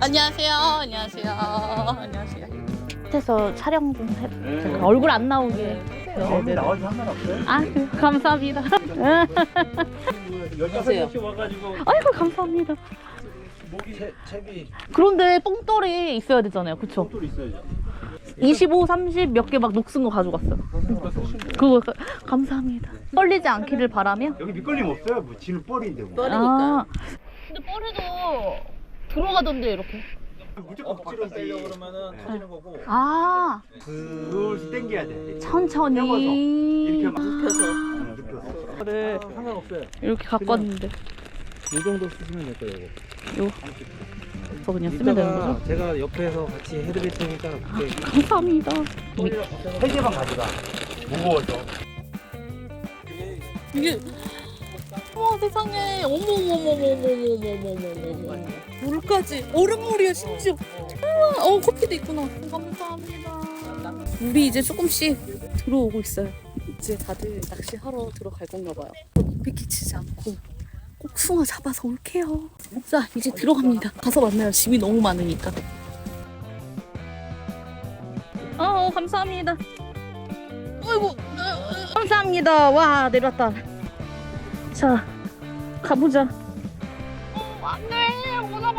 안녕하세요. 안녕하세요. 안녕하세요. 밑에서 촬영 좀 해. 네. 제가 얼굴 안 나오게. 여기 나와도 상관없어요. 아, 감사합니다. 열다섯 명씩 와가지고 아이고, 감사합니다. 채, 채비 그런데 뽕돌이 있어야 되잖아요. 그쵸? 또 있어야죠. 25, 30 몇 개 막 녹슨 거 가져갔어요. 그거 가- 감사합니다. 떨리지 않기를 바라며. 여기 밑걸림 없어요. 뭐 지는 뻘인데 뭐. 아. 근데 뻘에도 들어가던데 이렇게. 무조건 억지로 빼려고 그러면은 터지는 거고. 아, 그걸 당겨야 돼. 천천히. 이렇게 막 눕혀서. 눕혀서. 를 상관없어요. 이렇게 갖고 왔는데. 이 정도 쓰시면 될 거예요. 요. 저 그냥 쓰면 되는 거죠? 이따가 제가 옆에서 같이 해드릴 테니까 그때 감사합니다. 세 개만 가져가. 무거워서. 이게 어머 세상에 어머 어머 어머 어머 어머 어머 어머 어머 물까지. 얼음물이야 심지어. 우와, 어 커피도 있구나. 감사합니다. 물이 이제 조금씩 들어오고 있어요. 이제 다들 낚시하러 들어갈 건가 봐요. 입에 끼치지 않고 꼭 숭어 잡아서 올게요. 자 이제 들어갑니다. 가서 만나요. 짐이 너무 많으니까. 어, 감사합니다. 아이고, 감사합니다. 와, 내려왔다. 자, 가보자. 어, 안 돼. 오나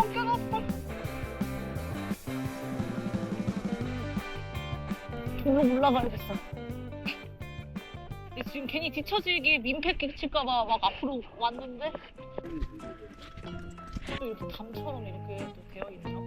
돌로 올라가야겠어. 근데 지금 괜히 뒤처지게 민폐 끼칠까봐 막 앞으로 왔는데. 또 이렇게 담처럼 이렇게 또 되어 있나?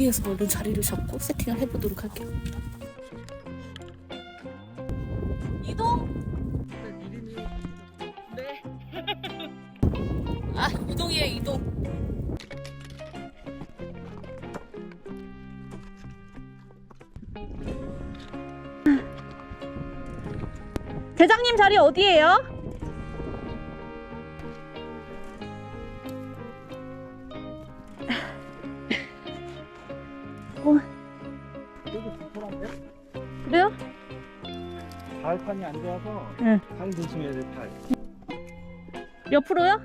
여기에서 얼른 자리를 잡고 세팅을 해보도록 할게요. 이동. 네. 아 이동이에요 이동. 대장님 자리 어디예요? 이안 좋아서 응. 발 조심해야 돼 발. 몇 프로요?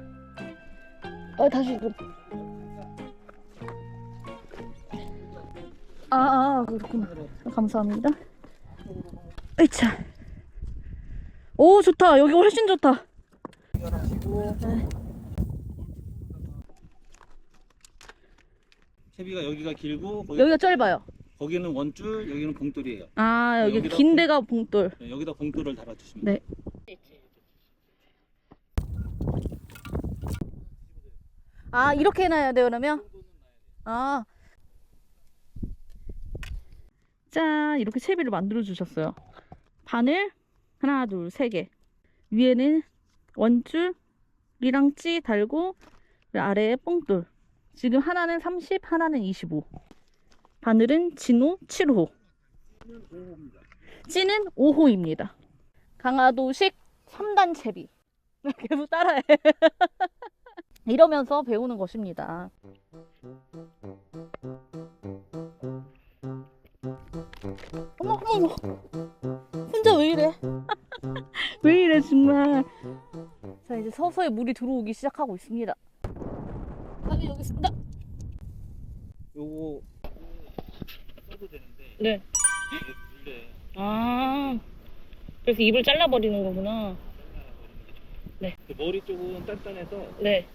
어 다시 그. 아, 아 그렇구나. 감사합니다. 으차. 오 좋다. 여기 훨씬 좋다. 채비가 여기가 길고 거기, 여기가 짧아요. 거기는 원줄 여기는 봉돌이에요. 아 여기 여기다 긴 봉- 데가 봉돌. 네, 여기다 봉돌을 달아주시면 네. 돼요. 아 이렇게 해놔야 돼요 그러면? 아. 짠 이렇게 채비를 만들어 주셨어요. 바늘 하나 둘 세 개. 위에는 원줄이랑 찌 달고 아래에 뽕돌. 지금 하나는 30, 하나는 25. 바늘은 진호 7호. 찌는 5호입니다. 강화도식 3단 채비. 계속 따라해. 이러면서 배우는 것입니다. 어머 어머 혼자 왜 이래? 왜 이래 정말. 자 이제 서서히 물이 들어오기 시작하고 있습니다. 바위 여기 있습니다. 그래서 입을 잘라버리는 거구나. 그 머리 쪽은 단단해서 네.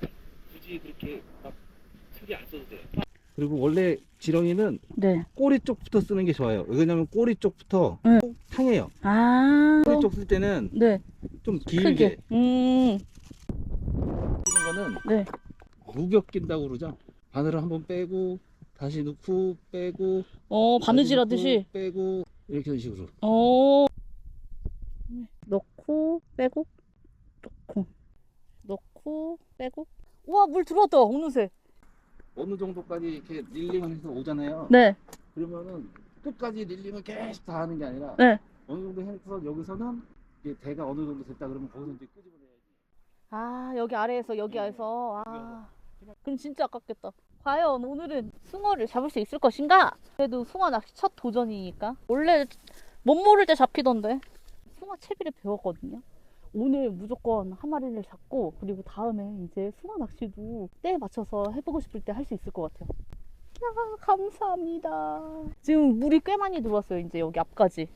굳이 그렇게 막 크게 안 써도 돼요. 그리고 원래 지렁이는 네. 꼬리 쪽부터 쓰는 게 좋아요. 왜냐면 꼬리 쪽부터 네. 탕해요. 아. 꼬리 쪽 쓸 때는 네. 좀 크게. 길게 음. 끼는 거는 네. 무격 낀다고 그러죠. 바늘을 한번 빼고 다시 넣고 빼고 어 다시 바느질하듯이. 넣고 빼고 이렇게 하는 식으로. 어. 넣고 빼고 넣고 넣고 빼고. 우와 물 들어왔다 어느새. 어느 정도까지 이렇게 릴링을 해서 오잖아요. 네. 그러면은 끝까지 릴링을 계속 다 하는 게 아니라 네. 어느 정도 해서 여기서는 이게 대가 어느 정도 됐다 그러면 거기서 이제 끄집어내야지. 아 여기 아래에서 여기 아래에서 아. 그럼 진짜 아깝겠다. 과연 오늘은 숭어를 잡을 수 있을 것인가? 그래도 숭어 낚시 첫 도전이니까. 원래 못 모를 때 잡히던데. 숭어 채비를 배웠거든요. 오늘 무조건 한 마리를 잡고 그리고 다음에 이제 숭어 낚시도 때에 맞춰서 해보고 싶을 때 할 수 있을 것 같아요. 야, 감사합니다. 지금 물이 꽤 많이 들어왔어요. 이제 여기 앞까지.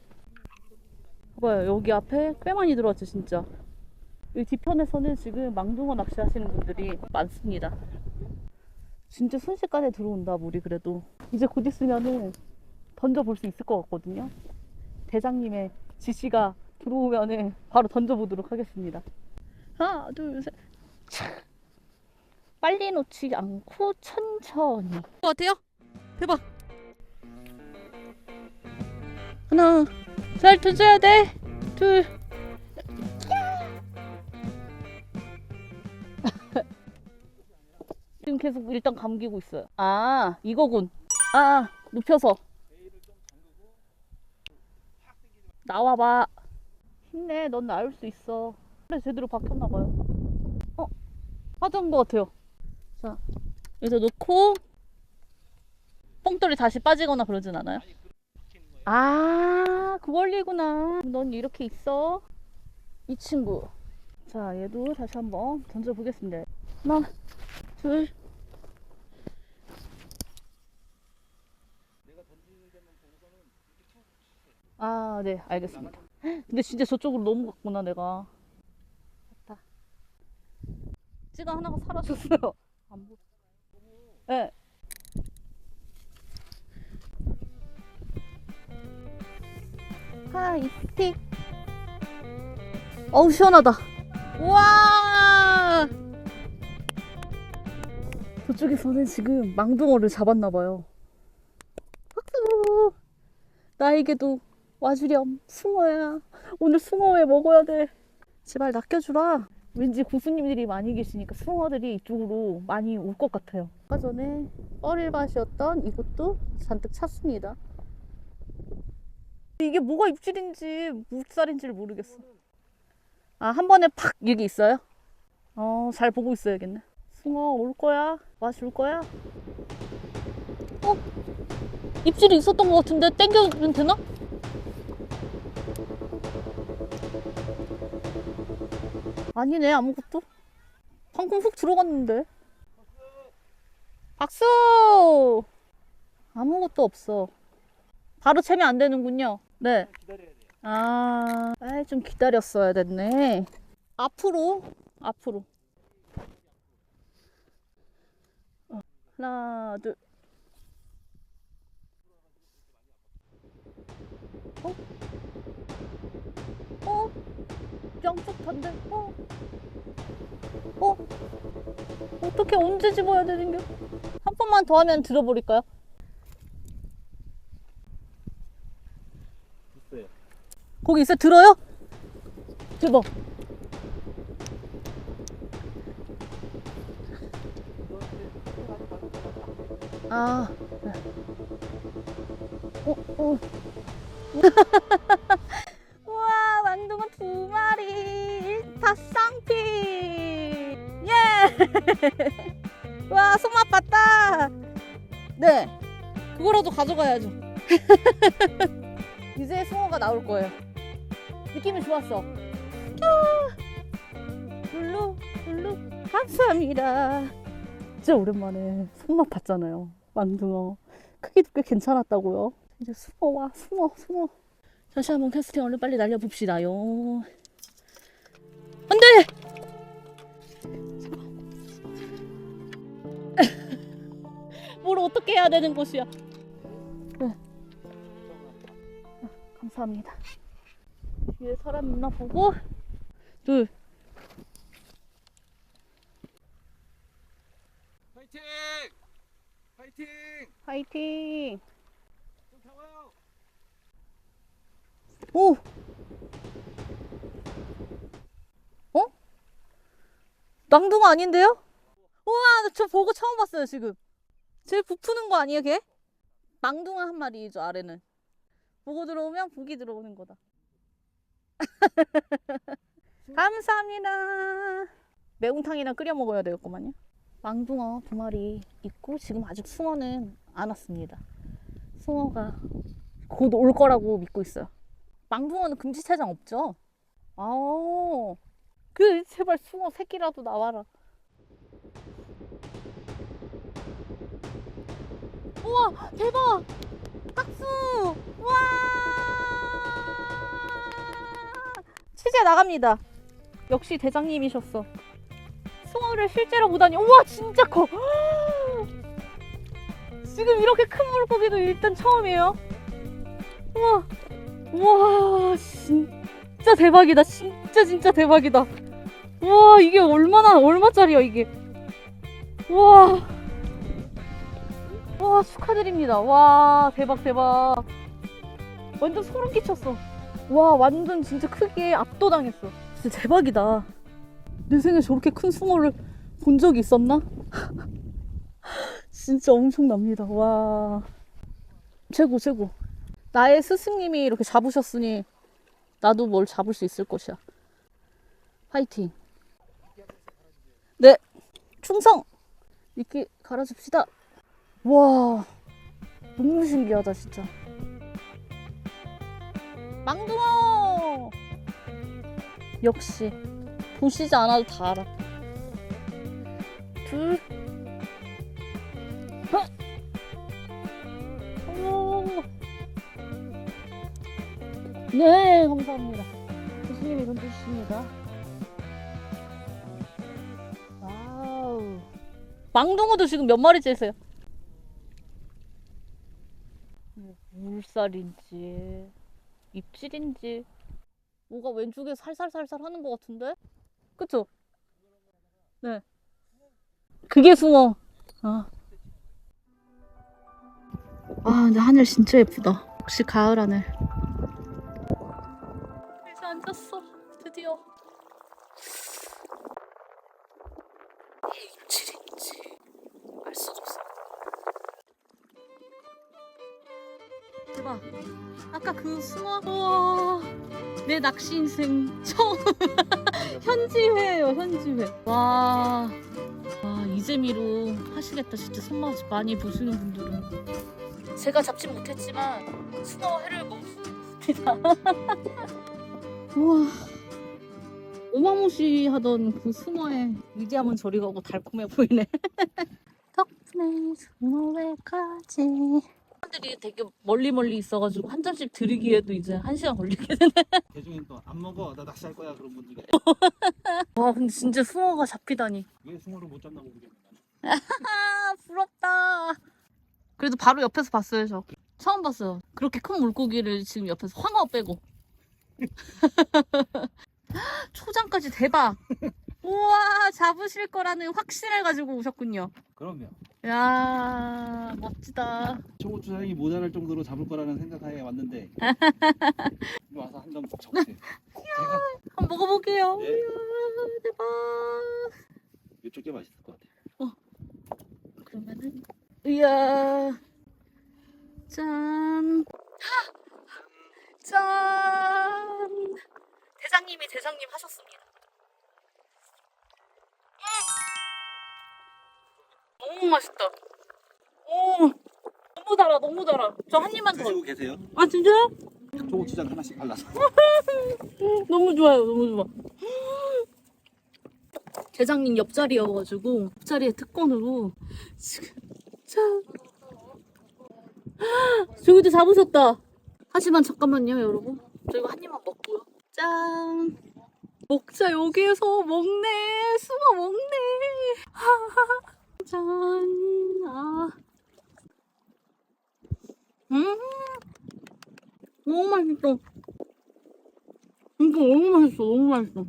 봐봐요. 여기 앞에 꽤 많이 들어왔죠, 진짜. 이 뒤편에서는 지금 망둥어 낚시 하시는 분들이 많습니다. 진짜 순식간에 들어온다, 물이 그래도. 이제 곧 있으면은 던져볼 수 있을 것 같거든요. 대장님의 지시가 들어오면은 바로 던져보도록 하겠습니다. 하나, 둘, 셋. 차. 빨리 놓지 않고 천천히. 것 같아요? 대박. 하나, 잘 던져야 돼. 둘. 지금 계속 일단 감기고 있어요. 아, 이거군. 아, 눕혀서. 나와봐. 힘내, 넌 나을 수 있어. 그래, 제대로 박혔나봐요. 어, 빠진 것 같아요. 자, 여기서 놓고, 뽕돌이 다시 빠지거나 그러진 않아요? 아, 그 원리구나. 넌 이렇게 있어. 이 친구. 자, 얘도 다시 한번 던져보겠습니다. 하나, 둘. 아, 네, 알겠습니다. 근데 진짜 저쪽으로 넘어갔구나, 내가. 됐다. 찌가 하나가 사라졌어요. 안 보. 네. 하이 스틱. 어우, 시원하다. 우와! 저쪽에서는 지금 망둥어를 잡았나봐요. 박수! 나에게도 와주렴, 숭어야. 오늘 숭어 회 먹어야 돼. 제발 낚여주라. 왠지 고수님들이 많이 계시니까 숭어들이 이쪽으로 많이 올 것 같아요. 아까 전에 뻘일밭이었던 이곳도 잔뜩 찼습니다. 이게 뭐가 입질인지 묵살인지를 모르겠어. 아, 한 번에 팍 여기 있어요? 어, 잘 보고 있어야겠네. 숭어 올 거야? 와줄 거야? 어? 입질이 있었던 것 같은데 땡겨면 되나? 아니네 아무것도 방금 훅 들어갔는데 박수 아무것도 없어 바로 채면 안 되는군요 네 아, 아이, 좀 기다렸어야 됐네. 앞으로, 앞으로. 어, 하나, 둘. 어? 어? 양쪽 반대. 어? 어? 어떻게 언제 집어야 되는 게? 한 번만 더 하면 들어버릴까요? 있어요. 거기 있어 들어요? 대박. 아. 네. 어, 어. 그거라도 가져가야죠. 이제 숭어가 나올 거예요. 느낌이 좋았어. 아, 룰루, 룰루, 감사합니다. 진짜 오랜만에 손맛 봤잖아요. 망둥어. 크기도 꽤 괜찮았다고요. 이제 숭어와 숭어, 숭어. 다시 한번 캐스팅 얼른 빨리 날려봅시다요. 안 돼! 뭘 어떻게 해야 되는 것이야. 네. 아, 감사합니다. 뒤에 사람 있나 보고 둘 파이팅! 파이팅! 파이팅 좀 잡아요. 오! 어? 낭둥어 아닌데요? 우와 저 보고 처음 봤어요 지금 제 부푸는 거 아니에요 걔? 망둥어 한 마리죠 아래는 보고 들어오면 북이 들어오는 거다 감사합니다 매운탕이나 끓여 먹어야 되겠구만요 망둥어 두 마리 있고 지금 아직 숭어는 안 왔습니다. 숭어가 곧 올 거라고 믿고 있어요. 망둥어는 금지체장 없죠? 아오, 그 제발 숭어 새끼라도 나와라. 우와 대박! 박수! 와! 취재 나갑니다. 역시 대장님이셨어. 숭어를 실제로 보다니 우와 진짜 커. 지금 이렇게 큰 물고기도 일단 처음이에요. 우와, 우와 진짜 대박이다. 진짜 진짜 대박이다. 우와 이게 얼마나 얼마짜리야 이게. 우와. 와 축하드립니다. 와 대박 대박. 완전 소름 끼쳤어. 와 완전 진짜 크기에 압도당했어. 진짜 대박이다. 내 생에 저렇게 큰 숭어를 본 적이 있었나? 진짜 엄청납니다. 와 최고 최고. 나의 스승님이 이렇게 잡으셨으니 나도 뭘 잡을 수 있을 것이야. 화이팅. 네 충성. 이렇게 갈아줍시다. 와 너무 신기하다 진짜. 망둥어 역시 보시지 않아도 다 알아 둘 헉! 오. 네 감사합니다 교수님이 던져주십니다 와우 망둥어도 지금 몇 마리 째세요? 뭐, 물살인지 입질인지 뭐가 왼쪽에 살살살살 하는 것 같은데? 그쵸? 네. 그게 숭어. 아. 아, 근데 하늘 진짜 예쁘다. 역시 가을 하늘. 이제 앉았어. 드디어. 입질인지 알 수가 대박. 아까 그 숭어 우와 내 낚시 인생 처음. 현지회예요 현지회. 와, 와 이재미로 하시겠다. 진짜 손맛 많이 보시는 분들은. 제가 잡지 못했지만 숭어 회를 있습니다. 우와. 오마무시하던 그 숭어에 이제하면 저리 가고 달콤해 보이네. 덕분에 숭어회까지 사람들이 되게 멀리 멀리 있어가지고 한 잔씩 드리기에도 이제 한 시간 걸리게 되네. 대중엔 또안 먹어 나 낚시할 거야 그런 분들이 와 근데 진짜 숭어가 잡히다니. 왜 숭어를 못 잡나 모르겠네 아 부럽다. 그래도 바로 옆에서 봤어요 저. 처음 봤어요. 그렇게 큰 물고기를 지금 옆에서 황어 빼고. 초장까지 대박. 우와 잡으실 거라는 확신을 가지고 오셨군요. 그럼요 야 멋지다. 초고추 사장이 모자랄 정도로 잡을 거라는 생각하에 왔는데 와서 한점 적지 제가 한번 먹어볼게요. 예. 이야 대박. 이쪽이 맛있을 것 같아요 그러면은 이야 짠. 짠. 대장님이 대장님 하셨습니다. 음. 너무 맛있다. 오, 너무 달아, 너무 달아. 저 한 입만 더. 드시고 계세요? 아 진짜요? 초고추장 하나씩 발라서 너무 좋아요, 너무 좋아. 대장님 옆자리여가지고 옆자리에 특권으로 지금 짠. 저기도 잡으셨다. 하지만 잠깐만요, 여러분. 저 이거 한 입만 먹고요. 짠. 먹자 여기에서 먹네. 숭어 먹네. 짠. 아. 음. 너무 맛있어. 이거 너무 맛있어, 너무 맛있어.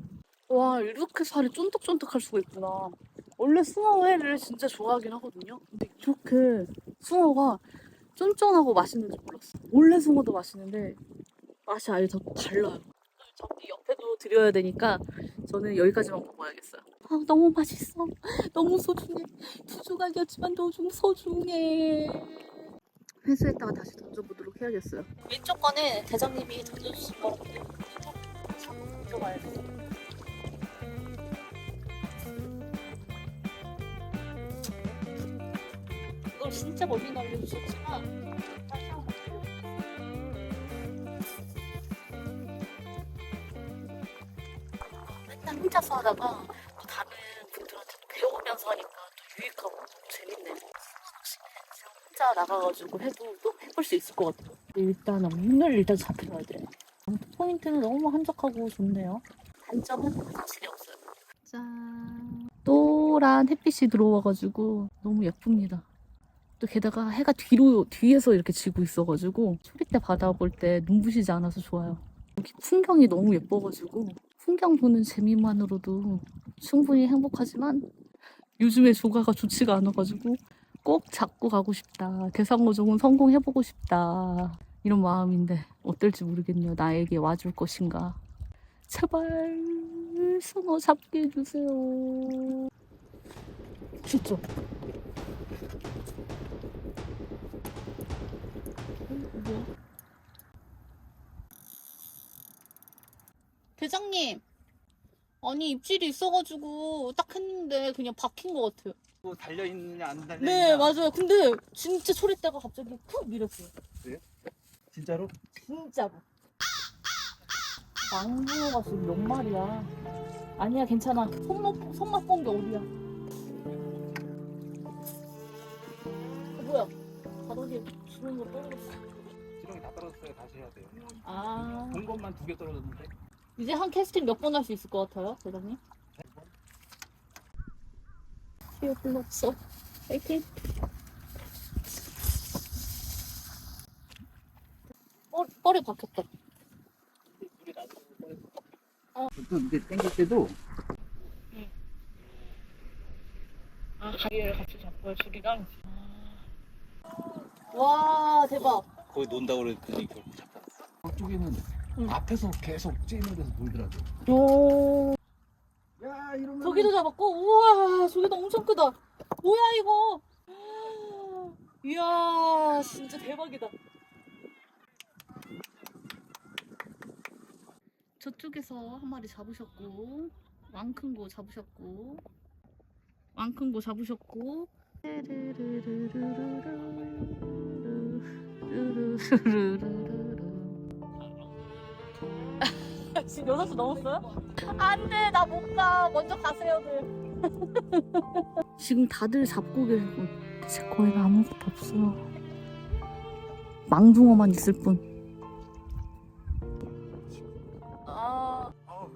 와, 이렇게 살이 쫀득쫀득할 수가 있구나. 원래 숭어회를 진짜 좋아하긴 하거든요. 근데 이렇게 숭어가 쫀쫀하고 맛있는지 몰랐어. 원래 숭어도 맛있는데 맛이 아예 더 달라요. 저기 옆에도 드려야 되니까 저는 여기까지만 먹어야겠어요. 아, 너무 맛있어. 너무 소중해. 두 조각이었지만 너무 소중해. 회수했다가 다시 던져보도록 해야겠어요. 왼쪽 거는 대장님이 던져주신. 다시 한번 던져봐야겠어요. 진짜 멀리 날려주셨지만 맨날 혼자서 하다가 또 다른 분들한테 배워오면서 하니까 또 유익하고 너무 재밌네요. 낚시는 그냥 혼자 나가가지고 해도 또 해볼 수 있을 것 같아요. 일단은 오늘 일단 잡혀야 돼. 포인트는 너무 한적하고 좋네요. 단점은 확실히 없어요. 짠. 또란 햇빛이 들어와가지고 너무 예쁩니다. 또 게다가 해가 뒤로 뒤에서 이렇게 지고 있어가지고 초리대 바다 볼 때 눈부시지 않아서 좋아요. 여기 풍경이 너무 예뻐가지고 풍경 보는 재미만으로도 충분히 행복하지만 요즘에 조가가 좋지가 않아가지고 꼭 잡고 가고 싶다. 대상어종은 성공해보고 싶다. 이런 마음인데 어떨지 모르겠네요. 나에게 와줄 것인가. 제발 sun어 잡게 해주세요. 진짜. 대장님, 아니 입질이 있어가지고 딱 했는데 그냥 박힌 것 같아요. 또 달려 있느냐 안 달려 네 있느냐. 맞아요. 근데 진짜 초리대가 갑자기 푹 밀었어요. 진짜로? 진짜로. 망둥어가 지금 몇 마리야? 아니야 괜찮아. 손맛 손맛 본 게 어디야? 어, 뭐야? 바닥에 주는 거 떨어졌어. 지렁이 다 떨어졌어요. 다시 해야 돼요. 아 본 것만 두 개 떨어졌는데. 이제 한 캐스팅 몇 번 할 수 있을 것 같아요, 대장님? 필요 별로 없어. 파이팅. 뻘, 뻘에 박혔다. 물이 나도 어. 또 이제 땡길 때도 아, 다리를 같이 잡고요, 줄이랑. 와, 대박. 거기 논다고 그랬더니 결국 잡혔어. 저쪽에는 응. 앞에서 계속 찌는 데서 놀더라고. 오. 야 이러면 저기도 잡았고, 우와, 저기도 엄청 크다. 뭐야, 이거? 이야, 진짜 대박이다. 저쪽에서 한 마리 잡으셨고, 왕큰거 잡으셨고, 왕큰거 잡으셨고, 지금 6시 넘었어요? 안 돼, 나 못 가. 먼저 가세요들. 지금 다들 잡고 계시고, 제 거에는 아무것도 없어요. 망둥어만 있을 뿐. 아, 어,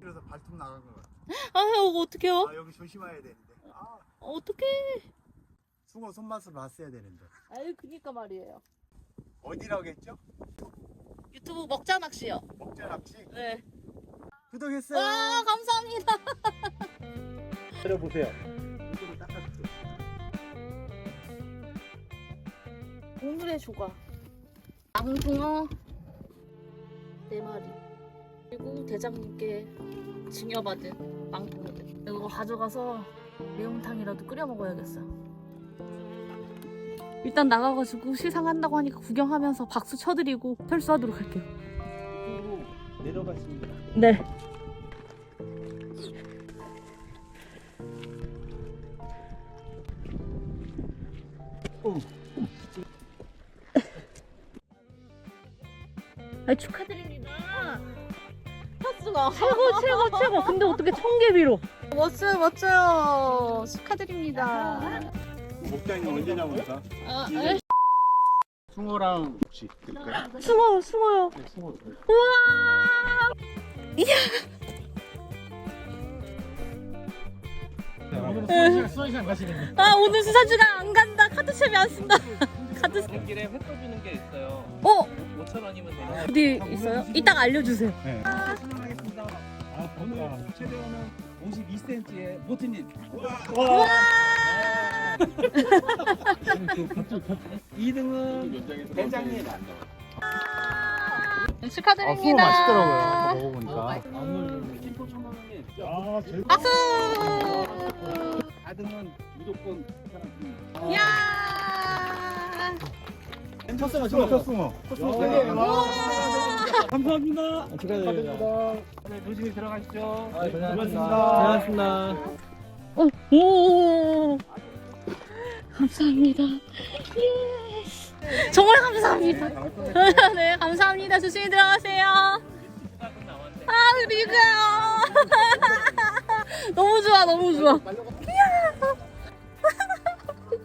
그래서 발톱 나간 것 같아. 아, 이거 어떡해요? 아, 여기 조심해야 되는데. 아, 어떡해. 숭어 손맛을 봤어야 되는데. 아유, 그니까 말이에요. 어디라고 했죠? 유튜브 먹자 낚시요. 먹자 낚시. 네. 구독했어요. 와, 감사합니다. 때려보세요. 이쪽을 닦아줄게. 오늘의 조각. 망둥어 네 마리. 그리고 대장님께 증여받은 망둥어들. 이거 가져가서 매운탕이라도 끓여 먹어야겠어요. 일단 나가가지고 시상한다고 하니까 구경하면서 박수 쳐드리고 철수하도록 할게요. 그리고 내려가십니다. 네. 아 축하드립니다. 파스가 최고 최고 최고. 근데 어떻게 청개비로? 멋져요 멋져요. 축하드립니다. 목장이 언제 나옵니까? 아, 에? 숭어랑 혹시 드릴까요? 숭어 숭어요. 네, 숭어. 오늘 수원시장 가시겠네. 아 오늘 수산주가 안 간다. 카드샵이 안 쓴다. 카드. 길에 회 떠주는 게 있어요. 어 5천 원이면 돼요. 어디 있어요? 이따가 알려주세요. 하겠습니다. 아, 오늘 최대원은 52cm의 모트님. 와. 2등은 대장님. 축하드립니다. 아, 먹어보니까. 오늘 김포 천원님. 아, 제일 박수. 4등은 무조건 야. 쳤숭어, 쳤숭어. 감사합니다. 축하드립니다. 네, 조심히 들어가시죠. 아, 고생하셨습니다. 고맙습니다. 오. 오. 감사합니다. 예스. 정말 감사합니다. 네, 감사합니다. 조심히 들어가세요. 아, 그리고요. 너무 좋아, 너무 좋아.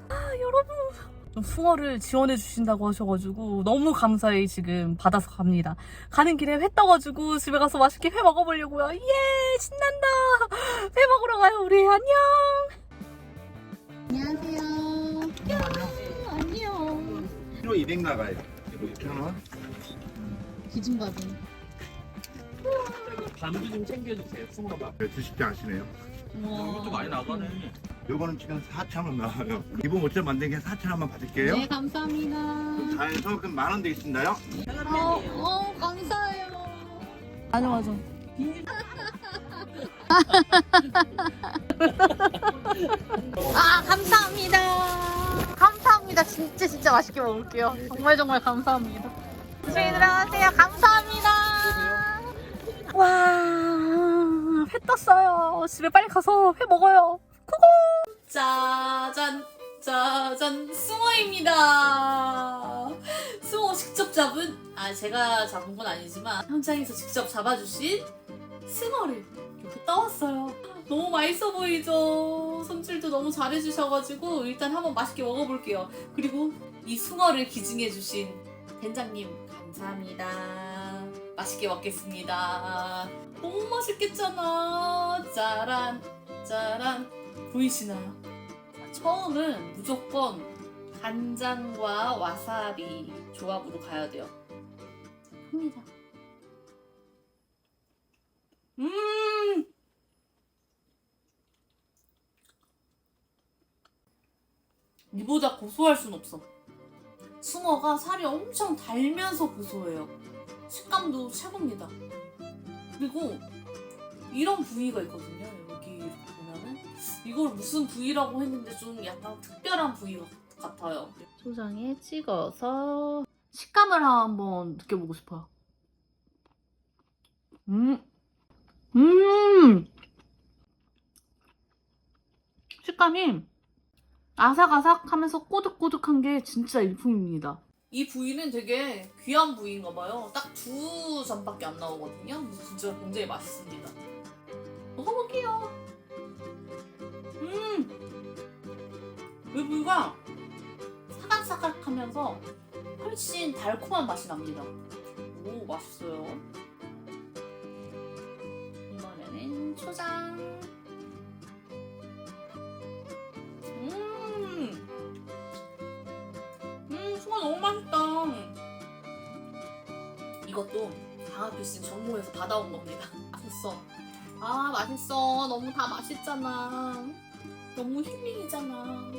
아, 여러분. 숭어를 지원해 주신다고 하셔가지고 너무 감사히 지금 받아서 갑니다. 가는 길에 회 떠가지고 집에 가서 맛있게 회 먹어보려고요. 예, 신난다. 회 먹으러 가요, 우리. 안녕. 안녕하세요. 키로 200 나가요. 키로 200 하나? 기준받은. 밤도 좀 챙겨주세요. 숭어밥. 네, 드쉽지 않으시네요. 이것도 많이 나가네. 요거는 지금 4,000원 나와요. 기본 5점 만든 게 4,000원만 받을게요. 네, 감사합니다. 다 해서 그럼 만원 돼 있습니다요? 어, 어, 감사해요. 맞아, 맞아. 아, 감사합니다. 감사합니다. 진짜, 진짜 맛있게 먹을게요. 정말, 정말 감사합니다. 조심히 들어가세요. 감사합니다. 와, 회 떴어요. 집에 빨리 가서 회 먹어요. 고고! 짜잔, 짜잔, 숭어입니다. 숭어 직접 잡은, 아, 제가 잡은 건 아니지만, 현장에서 직접 잡아주신 숭어를 이렇게 떠왔어요. 너무 맛있어 보이죠? 손질도 너무 잘해주셔가지고, 일단 한번 맛있게 먹어볼게요. 그리고 이 숭어를 기증해주신 된장님, 감사합니다. 맛있게 먹겠습니다. 너무 맛있겠잖아. 짜란, 짜란. 보이시나요? 자, 처음은 무조건 간장과 와사비 조합으로 가야 돼요. 합니다. 음! 이 보다 고소할 순 없어. 숭어가 살이 엄청 달면서 고소해요. 식감도 최고입니다. 그리고 이런 부위가 있거든요. 여기 보면은 이걸 무슨 부위라고 했는데 좀 약간 특별한 부위 같아요. 초장에 찍어서 식감을 한번 느껴보고 싶어요. 음, 음, 식감이 아삭아삭하면서 꼬득꼬득한 게 진짜 일품입니다. 이 부위는 되게 귀한 부위인가 봐요. 딱 두 점밖에 안 나오거든요. 진짜 굉장히 맛있습니다. 먹어볼게요. 음, 이 부위가 사각사각하면서 훨씬 달콤한 맛이 납니다. 오, 맛있어요. 이번에는 초장. 너무 맛있다. 이것도 강화필신 정모에서 받아온 겁니다. 맛있어. 아, 맛있어. 너무 다 맛있잖아. 너무 힐링이잖아.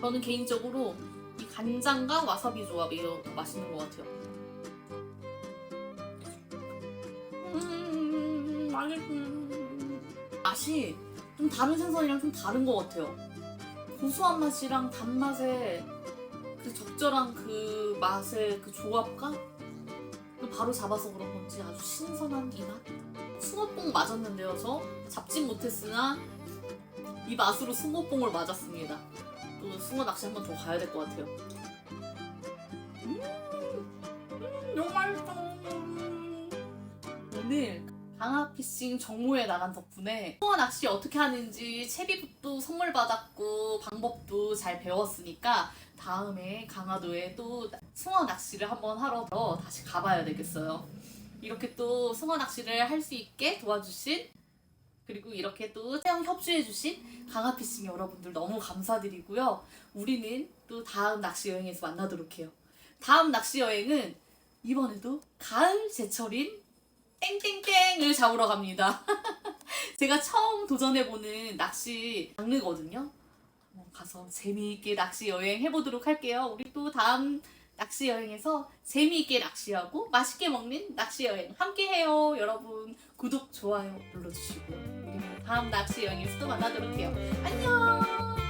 저는 개인적으로 이 간장과 와사비 조합이 더 맛있는 것 같아요. 음, 맛있음. 맛이 좀 다른 생선이랑 좀 다른 것 같아요. 고소한 맛이랑 단맛의 그 적절한 그 맛의 그 조합과 또 바로 잡아서 그런 건지 아주 신선한 이 맛? 숭어뽕 맞았는데요, 저 잡진 못했으나 이 맛으로 숭어뽕을 맞았습니다. 또 숭어 낚시 한번 더 가야 될 것 같아요. 음, 음, 너무 맛있어. 오늘 강화피싱 정모에 나간 덕분에 숭어 낚시 어떻게 하는지 채비도 선물 받았고 방법도 잘 배웠으니까 다음에 강화도에 또 숭어 낚시를 한번 하러 더 다시 가봐야 되겠어요. 이렇게 또 숭어 낚시를 할 수 있게 도와주신 그리고 이렇게 또 체험 협조해주신 강화피싱 여러분들 너무 감사드리고요. 우리는 또 다음 낚시 여행에서 만나도록 해요. 다음 낚시 여행은 이번에도 가을 제철인 땡땡땡을 잡으러 갑니다. 제가 처음 도전해보는 낚시 장르거든요. 한번 가서 재미있게 낚시 여행 해보도록 할게요. 우리 또 다음 낚시 여행에서 재미있게 낚시하고 맛있게 먹는 낚시 여행 함께 해요. 여러분 구독, 좋아요 눌러주시고요. 우리는 다음 낚시 여행에서 또 만나도록 해요. 안녕!